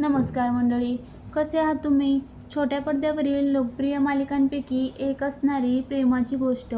नमस्कार मंडळी कसे आहात तुम्ही? छोट्या पडद्यावरील लोकप्रिय मालिकांपैकी एक असणारी प्रेमाची गोष्ट.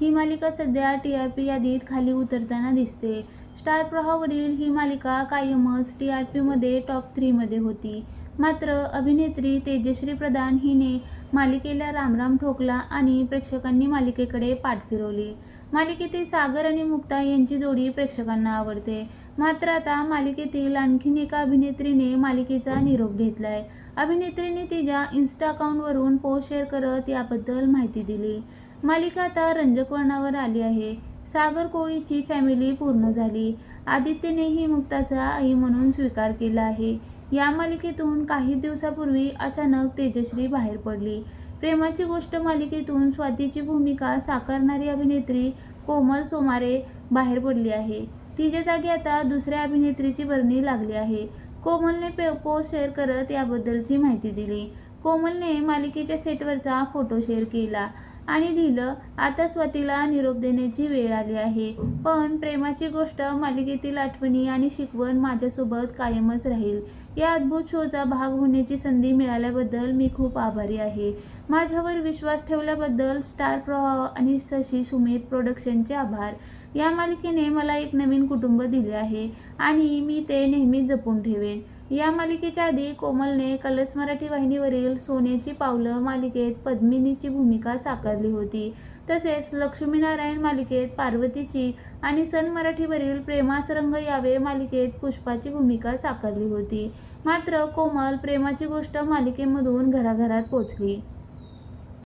ही मालिका सध्या टी आर पी यादीत खाली उतरताना दिसते. स्टार प्रवाहावरील ही मालिका कायमच टी आर पीमध्ये टॉप थ्रीमध्ये होती. मात्र अभिनेत्री तेजश्री प्रधान हिने मालिकेला रामराम ठोकला आणि प्रेक्षकांनी मालिकेकडे पाठ फिरवली. मालिकेतील सागर आणि मुक्ता यांची जोडी प्रेक्षकांना आवडते. मात्र आता मालिकेतील आणखीन एका अभिनेत्रीने मालिकेचा निरोप घेतलाय. अभिनेत्रीने तिच्या इन्स्टा अकाउंटवरून पोस्ट शेअर करत याबद्दल माहिती दिली. मालिका आता रंजक वळणावर आली आहे. सागर कोळीची फॅमिली पूर्ण झाली. आदित्यनेही मुक्ताचा आई म्हणून स्वीकार केला आहे. या मालिकेतून काही दिवसापूर्वी अचानक तेजश्री बाहेर पडली. प्रेमाची गोष्ट मालिकेतून स्वातीची भूमिका साकारणारी अभिनेत्री कोमल सोमारे बाहेर पडली आहे. तिच्या जागी आता दुसऱ्या अभिनेत्रीची वर्णी लागली आहे. कोमलने पे पोस्ट शेअर करत याबद्दलची माहिती दिली. कोमलने मालिकेच्या सेटवरचा फोटो शेअर केला. आणि लिहिलं आता स्वतीला निरोप देण्याची वेळ आली आहे. पण प्रेमाची गोष्ट मालिकेतील आठवणी आणि शिकवण माझ्यासोबत कायमच राहील. या अद्भुत शोचा भाग होण्याची संधी मिळाल्याबद्दल मी खूप आभारी आहे. माझ्यावर विश्वास ठेवल्याबद्दल स्टार प्रवाह आणि शशी सुमित प्रोडक्शनचे आभार. या मालिकेने मला एक नवीन कुटुंब दिले आहे आणि मी ते नेहमीच जपून ठेवेन. या मालिकेच्या आधी कोमलने कलर्स मराठी वाहिनीवरील सोन्याची पावलं मालिकेत पद्मिनीची भूमिका साकारली होती. तसेच लक्ष्मीनारायण मालिकेत पार्वतीची आणि सन मराठीवरील प्रेमास रंग यावे मालिकेत पुष्पाची भूमिका साकारली होती. मात्र कोमल प्रेमाची गोष्ट मालिकेमधून घराघरात पोचली.